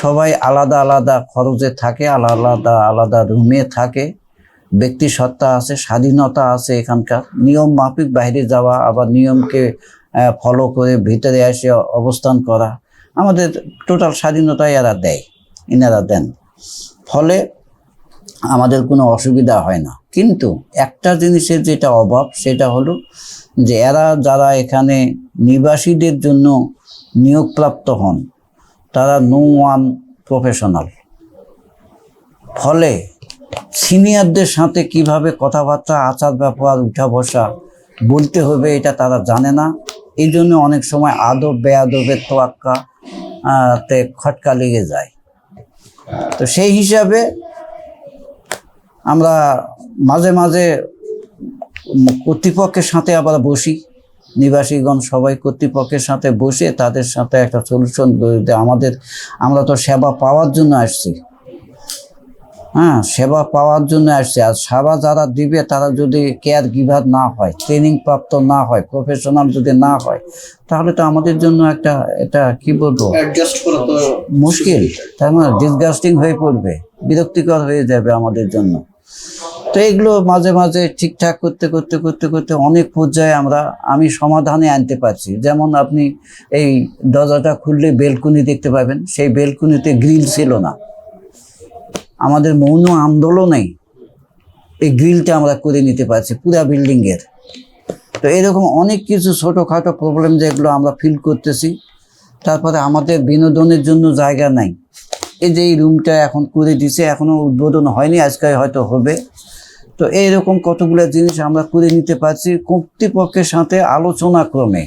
সবাই আলাদা আলাদা খরচে থাকে, আলাদা আলাদা আলাদা রুমে থাকে। ব্যক্তি সত্তা আছে, স্বাধীনতা আছে এখানকার। নিয়ম মাফিক বাইরে যাওয়া, আবার নিয়মকে ফলো করে ভিতরে এসে অবস্থান করা। আমাদের টোটাল স্বাধীনতা এরা দেয় ইনারা দেন। ফলে আমাদের কোনো অসুবিধা হয় না। কিন্তু একটা জিনিসের যেটা অভাব, সেটা হলো যে এরা যারা এখানে নিবাসীদের জন্য নিয়োগপ্রাপ্ত হন তারা নো ওয়ান প্রফেশনাল ফলে সিনিয়রদের সাথে কীভাবে কথাবার্তা, আচার ব্যবহার উঠা বসা বলতে হবে এটা তারা জানে না। এই জন্য অনেক সময় আদব বেয়াদবের তোয়াক্কা তে খটকা লেগে যায়। তো সেই হিসাবে আমরা মাঝে মাঝে কর্তৃপক্ষের সাথে আবার বসি। নিবাসীগণ সবাই কর্তৃপক্ষের সাথে বসে তাদের সাথে একটা সলিউশন আমাদের আমরা তো সেবা পাওয়ার জন্য আসছি। হ্যাঁ সেবা পাওয়ার জন্য আসছে। আর সেবা যারা দিবে তারা যদি কেয়ার গিভার না হয় ট্রেনিং প্রাপ্ত না হয় প্রফেশনাল যদি না হয় তাহলে তো আমাদের জন্য একটা এটা কি বলব? মুশকিল। তার মানে ডিসগাস্টিং হয়ে পড়বে বিরক্তিকর হয়ে যাবে আমাদের জন্য। তো এগুলো মাঝে মাঝে ঠিকঠাক করতে করতে করতে করতে অনেক পর্যায়ে আমরা, আমি সমাধানে আনতে পারছি। যেমন আপনি এই দরজাটা খুললে বেলকুনি দেখতে পাবেন, সেই বেলকুনিতে গ্রিল ছিল না। আমাদের মৌন আন্দোলনেই এই গ্রিলটা আমরা করে নিতে পারছি, পুরা বিল্ডিংয়ের। তো এরকম অনেক কিছু ছোটোখাটো প্রবলেম যেগুলো আমরা ফিল করতেছি। তারপরে আমাদের বিনোদনের জন্য জায়গা নাই। এই যে এই রুমটা এখন করে দিছে, এখনও উদ্বোধন হয়নি, আজকে হয়তো হবে। তো এইরকম কতগুলো জিনিস আমরা করে নিতে পারছি। কর্তৃপক্ষের সাথে আলোচনা ক্রমে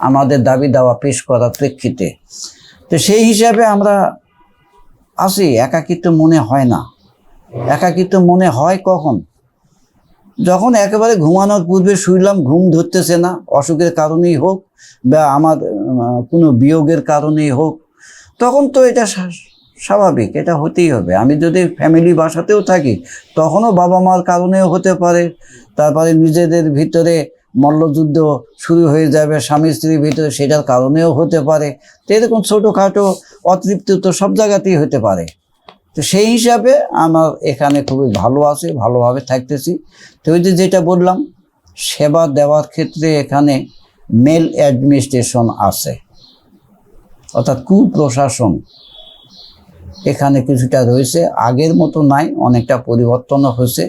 আমাদের দাবি দাওয়া পেশ করার প্রেক্ষিতে। তো সেই হিসাবে আমরা আসি একাকিত্ব মনে হয় না। একাকিত্ব মনে হয় কখন? যখন একেবারে ঘুমানোর পূর্বে শুইলাম, ঘুম ধরতেছে না, অসুখের কারণেই হোক বা আমার কোনো বিয়োগের কারণেই হোক, তখন তো এটা স্বাভাবিক, এটা হতেই হবে। আমি যদি ফ্যামিলি বাসাতেও থাকি, তখনও বাবা মার কারণেও হতে পারে। তারপরে নিজেদের ভিতরে মল্লযুদ্ধ শুরু হয়ে যাবে, স্বামী স্ত্রীর ভিতরে সেটার কারণেও হতে পারে। তো এরকম ছোটোখাটো অতৃপ্তি তো সব জায়গাতেই হতে পারে। তো সেই হিসাবে আমার এখানে খুবই ভালো আছে, ভালোভাবে থাকতেছি। তো ওই যে যেটা বললাম, সেবা দেওয়ার ক্ষেত্রে এখানে মেল অ্যাডমিনিস্ট্রেশন আছে। অর্থাৎ কুপ্রশাসন। এখানে কিছুটা রয়েছে। আগের মতো নাই অনেকটা পরিবর্তন হয়েছে।